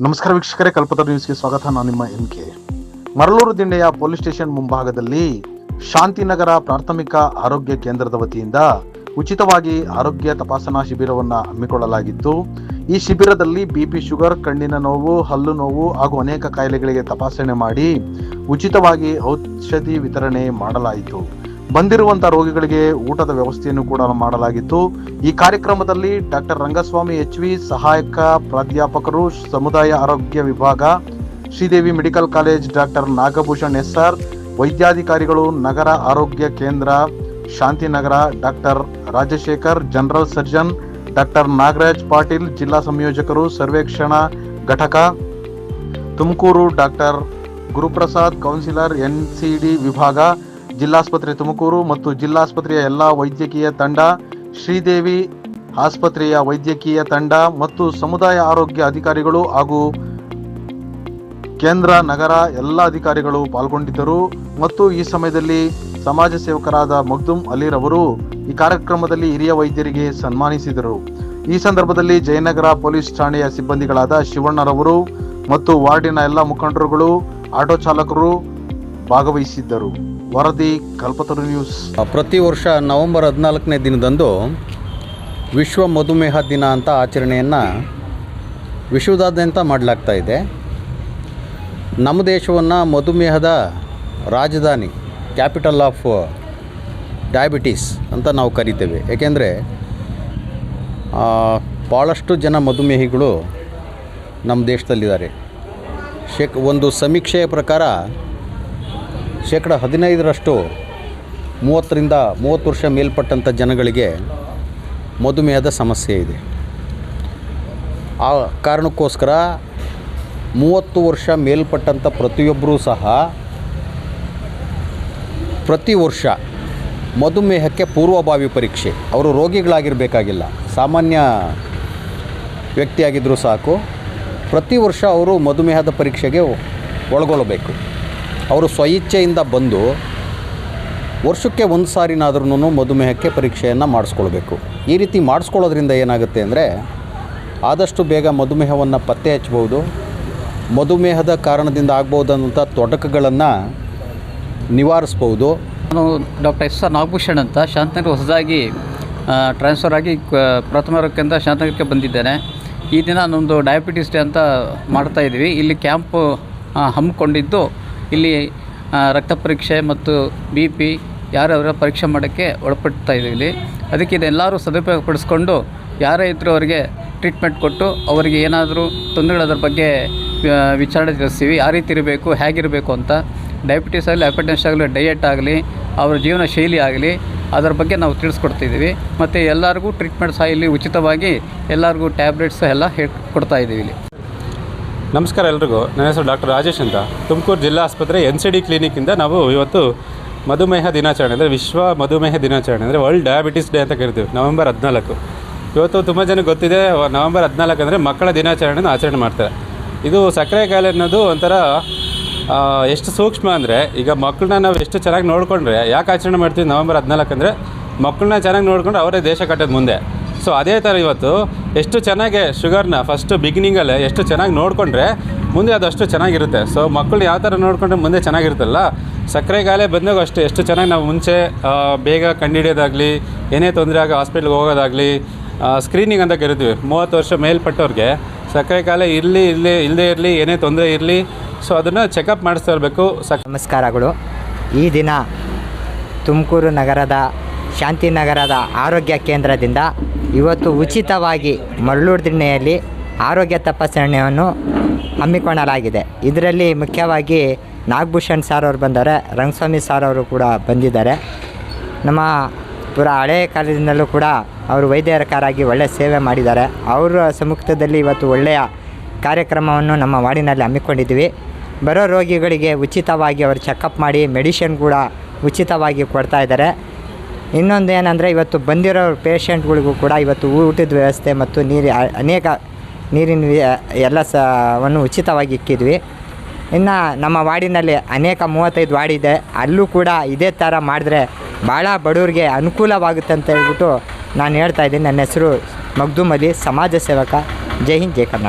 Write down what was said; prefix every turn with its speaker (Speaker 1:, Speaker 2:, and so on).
Speaker 1: ನಮಸ್ಕಾರ ವೀಕ್ಷಕರೇ, ಕಲ್ಪತರು ನ್ಯೂಸ್ಗೆ ಸ್ವಾಗತ. ನಾನು ನಿಮ್ಮ ಎಂ ಕೆ. ಮರಳೂರು ದಿಂಡೆಯ ಪೊಲೀಸ್ ಸ್ಟೇಷನ್ ಮುಂಭಾಗದಲ್ಲಿ ಶಾಂತಿನಗರ ಪ್ರಾಥಮಿಕ ಆರೋಗ್ಯ ಕೇಂದ್ರದ ವತಿಯಿಂದ ಉಚಿತವಾಗಿ ಆರೋಗ್ಯ ತಪಾಸಣಾ ಶಿಬಿರವನ್ನು ಹಮ್ಮಿಕೊಳ್ಳಲಾಗಿತ್ತು. ಈ ಶಿಬಿರದಲ್ಲಿ ಬಿಪಿ ಶುಗರ್, ಕಣ್ಣಿನ ನೋವು, ಹಲ್ಲು ನೋವು ಹಾಗೂ ಅನೇಕ ಕಾಯಿಲೆಗಳಿಗೆ ತಪಾಸಣೆ ಮಾಡಿ ಉಚಿತವಾಗಿ ಔಷಧಿ ವಿತರಣೆ ಮಾಡಲಾಯಿತು. ಬಂದಿರುವಂತಹ ರೋಗಿಗಳಿಗೆ ಊಟದ ವ್ಯವಸ್ಥೆಯನ್ನು ಕೂಡ ಮಾಡಲಾಗಿತ್ತು. ಈ ಕಾರ್ಯಕ್ರಮದಲ್ಲಿ ಡಾಕ್ಟರ್ ರಂಗಸ್ವಾಮಿ ಎಚ್ ವಿ ಸಹಾಯಕ ಪ್ರಾಧ್ಯಾಪಕರು ಸಮುದಾಯ ಆರೋಗ್ಯ ವಿಭಾಗ, Sridevi medical college doctor Nagabhushan S R ವೈದ್ಯಾಧಿಕಾರಿಗಳು, ನಗರ ಆರೋಗ್ಯ ಕೇಂದ್ರ, Shantinagar doctor Rajashekar, general surgeon, doctor Nagaraj Patil, ಜಿಲ್ಲಾ ಸಂಯೋಜಕರು, ಸರ್ವೇಕ್ಷಣಾ ಘಟಕ, Tumakuru doctor Guruprasad, counsellor, NCD ವಿಭಾಗ ಜಿಲ್ಲಾಸ್ಪತ್ರೆ ತುಮಕೂರು ಮತ್ತು ಜಿಲ್ಲಾಸ್ಪತ್ರೆಯ ಎಲ್ಲ ವೈದ್ಯಕೀಯ ತಂಡ, ಶ್ರೀದೇವಿ ಆಸ್ಪತ್ರೆಯ ವೈದ್ಯಕೀಯ ತಂಡ ಮತ್ತು ಸಮುದಾಯ ಆರೋಗ್ಯ ಅಧಿಕಾರಿಗಳು ಹಾಗೂ ಕೇಂದ್ರ, ನಗರ ಎಲ್ಲ ಅಧಿಕಾರಿಗಳು ಪಾಲ್ಗೊಂಡಿದ್ದರು ಮತ್ತು ಈ ಸಮಯದಲ್ಲಿ ಸಮಾಜ ಸೇವಕರಾದ ಮಗ್ದುಮ್ ಅಲಿರವರು ಈ ಕಾರ್ಯಕ್ರಮದಲ್ಲಿ ಹಿರಿಯ ವೈದ್ಯರಿಗೆ ಸನ್ಮಾನಿಸಿದರು. ಈ ಸಂದರ್ಭದಲ್ಲಿ ಜಯನಗರ ಪೊಲೀಸ್ ಠಾಣೆಯ ಸಿಬ್ಬಂದಿಗಳಾದ ಶಿವಣ್ಣರವರು ಮತ್ತು ವಾರ್ಡಿನ ಎಲ್ಲ ಮುಖಂಡರುಗಳು, ಆಟೋ ಚಾಲಕರು ಭಾಗವಹಿಸಿದ್ದರು. ವರದಿ ಕಲ್ಪತರು ನ್ಯೂಸ್
Speaker 2: ಪ್ರತಿ ವರ್ಷ ನವೆಂಬರ್ ಹದಿನಾಲ್ಕನೇ ದಿನದಂದು ವಿಶ್ವ ಮಧುಮೇಹ ದಿನ ಅಂತ ಆಚರಣೆಯನ್ನು ವಿಶ್ವದಾದ್ಯಂತ ಮಾಡಲಾಗ್ತಾ ಇದೆ. ನಮ್ಮ ದೇಶವನ್ನು ಮಧುಮೇಹದ ರಾಜಧಾನಿ ಕ್ಯಾಪಿಟಲ್ ಆಫ್ ಡಯಾಬಿಟೀಸ್ ಅಂತ ನಾವು ಕರಿತೇವೆ. ಏಕೆಂದರೆ ಭಾಳಷ್ಟು ಜನ ಮಧುಮೇಹಿಗಳು ನಮ್ಮ ದೇಶದಲ್ಲಿದ್ದಾರೆ. ಶೇಕ್, ಒಂದು ಸಮೀಕ್ಷೆಯ ಪ್ರಕಾರ ಶೇಕಡ ಹದಿನೈದರಷ್ಟು ಮೂವತ್ತರಿಂದ ಮೂವತ್ತು ವರ್ಷ ಮೇಲ್ಪಟ್ಟಂಥ ಜನಗಳಿಗೆ ಮಧುಮೇಹದ ಸಮಸ್ಯೆ ಇದೆ. ಆ ಕಾರಣಕ್ಕೋಸ್ಕರ ಮೂವತ್ತು ವರ್ಷ ಮೇಲ್ಪಟ್ಟಂಥ ಪ್ರತಿಯೊಬ್ಬರೂ ಸಹ ಪ್ರತಿ ವರ್ಷ ಮಧುಮೇಹಕ್ಕೆ ಪೂರ್ವಭಾವಿ ಪರೀಕ್ಷೆ. ಅವರು ರೋಗಿಗಳಾಗಿರಬೇಕಾಗಿಲ್ಲ. ಸಾಮಾನ್ಯ ವ್ಯಕ್ತಿಯಾಗಿದ್ದರೂ ಸಾಕು. ಪ್ರತಿ ವರ್ಷ ಅವರು ಮಧುಮೇಹದ ಪರೀಕ್ಷೆಗೆ ಒಳಗೊಳ್ಳಬೇಕು. ಅವರು ಸ್ವಇಚ್ಛೆಯಿಂದ ಬಂದು ವರ್ಷಕ್ಕೆ ಒಂದು ಸಾರಿನಾದ್ರೂ ಮಧುಮೇಹಕ್ಕೆ ಪರೀಕ್ಷೆಯನ್ನು ಮಾಡಿಸ್ಕೊಳ್ಬೇಕು. ಈ ರೀತಿ ಮಾಡಿಸ್ಕೊಳ್ಳೋದ್ರಿಂದ ಏನಾಗುತ್ತೆ ಅಂದರೆ ಆದಷ್ಟು ಬೇಗ ಮಧುಮೇಹವನ್ನು ಪತ್ತೆ ಹಚ್ಬೋದು ಮಧುಮೇಹದ ಕಾರಣದಿಂದ ಆಗ್ಬೋದಾದಂಥ ತೊಡಕಗಳನ್ನು ನಿವಾರಿಸ್ಬೋದು
Speaker 3: ನಾನು ಡಾಕ್ಟರ್ ಎಸ್ ಆರ್ ನಾಗಭೂಷಣ್ ಅಂತ ಶಾಂತನಗರ ಹೊಸದಾಗಿ ಟ್ರಾನ್ಸ್ಫರ್ ಆಗಿ ಪ್ರಥಮ ವರ್ಗದಿಂದ ಶಾಂತನಗರಕ್ಕೆ ಬಂದಿದ್ದೇನೆ. ಈ ದಿನ ನಮ್ಮದು ಡಯಾಬಿಟಿಸ್ ಡೇ ಅಂತ ಮಾಡ್ತಾ ಇದ್ದೀವಿ ಇಲ್ಲಿ ಕ್ಯಾಂಪ್ ಹಮ್ಮಿಕೊಂಡಿದ್ದು ಇಲ್ಲಿ ರಕ್ತ ಪರೀಕ್ಷೆ ಮತ್ತು ಬಿ ಪಿ ಯಾರ್ಯಾರ ಪರೀಕ್ಷೆ ಮಾಡೋಕ್ಕೆ ಒಳಪಡ್ತಾ ಇದೆ ಇಲ್ಲಿ. ಅದಕ್ಕೆ ಇದೆಲ್ಲರೂ ಸದುಪಯೋಗ ಪಡಿಸ್ಕೊಂಡು ಯಾರೇ ಇದ್ದರೂ ಅವರಿಗೆ ಟ್ರೀಟ್ಮೆಂಟ್ ಕೊಟ್ಟು ಅವರಿಗೆ ಏನಾದರೂ ತೊಂದರೆಗಳದ್ರ ಬಗ್ಗೆ ವಿಚಾರಣೆ ತಿಳಿಸ್ತೀವಿ. ಯಾವ ರೀತಿ ಇರಬೇಕು, ಹೇಗಿರಬೇಕು ಅಂತ. ಡಯಾಬಿಟೀಸ್ ಆಗಲಿ ಹೈಪರ್ಟೆನ್ಷನ್ ಆಗಲಿ ಡಯಟ್ ಆಗಲಿ, ಅವರ ಜೀವನ ಶೈಲಿ ಆಗಲಿ, ಅದರ ಬಗ್ಗೆ ನಾವು ತಿಳಿಸ್ಕೊಡ್ತಿದ್ದೀವಿ. ಮತ್ತು ಎಲ್ಲರಿಗೂ ಟ್ರೀಟ್ಮೆಂಟ್ ಸಹ ಇಲ್ಲಿ ಉಚಿತವಾಗಿ ಎಲ್ಲರಿಗೂ ಟ್ಯಾಬ್ಲೆಟ್ಸ್ ಎಲ್ಲ ಹೇಳಿ ಕೊಡ್ತಾ ಇದ್ದೀವಿ ಇಲ್ಲಿ.
Speaker 4: ನಮಸ್ಕಾರ ಎಲ್ರಿಗೂ. ನನ್ನ ಹೆಸರು ಡಾಕ್ಟರ್ ರಾಜೇಶ್ ಅಂತ. ತುಮಕೂರು ಜಿಲ್ಲಾ ಆಸ್ಪತ್ರೆ ಎನ್ ಸಿ ಡಿ ಕ್ಲಿನಿಕ್ಕಿಂದ ನಾವು ಇವತ್ತು ಮಧುಮೇಹ ದಿನಾಚರಣೆ, ಅಂದರೆ ವಿಶ್ವ ಮಧುಮೇಹ ದಿನಾಚರಣೆ, ಅಂದರೆ ವರ್ಲ್ಡ್ ಡಯಾಬಿಟಿಸ್ ಡೇ ಅಂತ ಕರಿತೀವಿ, ನವೆಂಬರ್ ಹದಿನಾಲ್ಕು. ಇವತ್ತು ತುಂಬ ಜನಕ್ಕೆ ಗೊತ್ತಿದೆ, ನವೆಂಬರ್ ಹದಿನಾಲ್ಕು ಅಂದರೆ ಮಕ್ಕಳ ದಿನಾಚರಣೆನ ಆಚರಣೆ ಮಾಡ್ತಾರೆ. ಇದು ಸಕ್ಕರೆ ಕಾಯಿಲೆ ಅನ್ನೋದು ಒಂಥರ ಎಷ್ಟು ಸೂಕ್ಷ್ಮ ಅಂದರೆ, ಈಗ ಮಕ್ಕಳನ್ನ ನಾವು ಎಷ್ಟು ಚೆನ್ನಾಗಿ ನೋಡಿಕೊಂಡ್ರೆ, ಯಾಕೆ ಆಚರಣೆ ಮಾಡ್ತೀವಿ ನವೆಂಬರ್ ಹದಿನಾಲ್ಕು ಅಂದರೆ, ಮಕ್ಕಳನ್ನ ಚೆನ್ನಾಗಿ ನೋಡಿಕೊಂಡು ಅವರೇ ದೇಶ ಕಟ್ಟೋದು ಮುಂದೆ. ಸೊ ಅದೇ ಥರ ಇವತ್ತು ಎಷ್ಟು ಚೆನ್ನಾಗಿ ಶುಗರ್ನ ಫಸ್ಟು ಬಿಗಿನಿಂಗಲ್ಲೇ ಎಷ್ಟು ಚೆನ್ನಾಗಿ ನೋಡಿಕೊಂಡ್ರೆ ಮುಂದೆ ಅದಷ್ಟು ಚೆನ್ನಾಗಿರುತ್ತೆ. ಸೊ ಮಕ್ಕಳು ಯಾವ ಥರ ನೋಡಿಕೊಂಡ್ರೆ ಮುಂದೆ ಚೆನ್ನಾಗಿರುತ್ತಲ್ಲ? ಸಕ್ಕರೆ ಕಾಯಿಲೆ ಬಂದಾಗ ಅಷ್ಟು ಎಷ್ಟು ಚೆನ್ನಾಗಿ ನಾವು ಮುಂಚೆ ಬೇಗ ಕಂಡುಹಿಡಿಯೋದಾಗಲಿ ಏನೇ ತೊಂದರೆ ಆಗ ಹಾಸ್ಪಿಟ್ಲ್ಗೆ ಹೋಗೋದಾಗಲಿ ಸ್ಕ್ರೀನಿಂಗ್ ಅಂತ ಕರಿತೀವಿ. ಮೂವತ್ತು ವರ್ಷ ಮೇಲ್ಪಟ್ಟವ್ರಿಗೆ ಸಕ್ಕರೆ ಕಾಲ ಇರಲಿ ಇರಲಿ ಇಲ್ಲದೇ ಇರಲಿ, ಏನೇ ತೊಂದರೆ ಇರಲಿ ಸೊ ಅದನ್ನು ಚೆಕಪ್ ಮಾಡಿಸ್ತಾ ಇರಬೇಕು. ಸಕ್
Speaker 5: ನಮಸ್ಕಾರಗಳು. ಈ ದಿನ ತುಮಕೂರು ನಗರದ ಶಾಂತಿನಗರದ ಆರೋಗ್ಯ ಕೇಂದ್ರದಿಂದ ಇವತ್ತು ಉಚಿತವಾಗಿ ಮರಳೂರು ದಿಣ್ಣೆಯಲ್ಲಿ ಆರೋಗ್ಯ ತಪಾಸಣೆಯನ್ನು ಹಮ್ಮಿಕೊಳ್ಳಲಾಗಿದೆ. ಇದರಲ್ಲಿ ಮುಖ್ಯವಾಗಿ ನಾಗಭೂಷಣ್ ಸಾರ್ ಅವರು ಬಂದರೆ ರಂಗಸ್ವಾಮಿ ಸಾರ್ ಅವರು ಕೂಡ ಬಂದಿದ್ದಾರೆ. ನಮ್ಮ ಪುರ ಹಳೆಯ ಕಾಲದಿಂದಲೂ ಕೂಡ ಅವರು ವೈದ್ಯರಕಾರಾಗಿ ಒಳ್ಳೆಯ ಸೇವೆ ಮಾಡಿದ್ದಾರೆ. ಅವರ ಸಮ್ಮುಖದಲ್ಲಿ ಇವತ್ತು ಒಳ್ಳೆಯ ಕಾರ್ಯಕ್ರಮವನ್ನು ನಮ್ಮ ವಾರ್ಡಿನಲ್ಲಿ ಹಮ್ಮಿಕೊಂಡಿದ್ದೀವಿ. ಬರೋ ರೋಗಿಗಳಿಗೆ ಉಚಿತವಾಗಿ ಅವರು ಚೆಕಪ್ ಮಾಡಿ ಮೆಡಿಷನ್ ಕೂಡ ಉಚಿತವಾಗಿ ಕೊಡ್ತಾ ಇದ್ದಾರೆ. ಇನ್ನೊಂದು ಏನಂದರೆ ಇವತ್ತು ಬಂದಿರೋ ಪೇಷಂಟ್ಗಳಿಗೂ ಕೂಡ ಇವತ್ತು ಊಟದ ವ್ಯವಸ್ಥೆ ಮತ್ತು ನೀರು ಅನೇಕ ನೀರಿನ ಎಲ್ಲ ಸವನ್ನು ಉಚಿತವಾಗಿ ಇಕ್ಕಿದ್ವಿ. ಇನ್ನು ನಮ್ಮ ವಾರ್ಡಿನಲ್ಲಿ ಅನೇಕ ಮೂವತ್ತೈದು ವಾರ್ಡ್ ಇದೆ. ಅಲ್ಲೂ ಕೂಡ ಇದೇ ಥರ ಮಾಡಿದ್ರೆ ಭಾಳ ಬಡವ್ರಿಗೆ ಅನುಕೂಲವಾಗುತ್ತೆ ಅಂತ ಹೇಳ್ಬಿಟ್ಟು ನಾನು ಹೇಳ್ತಾ ಇದ್ದೀನಿ. ನನ್ನ ಹೆಸರು ಮಗ್ದುಮಲಿ, ಸಮಾಜ ಸೇವಕ. ಜೈ ಹಿಂದ್, ಜೈ ಕರ್ನಾಟಕ.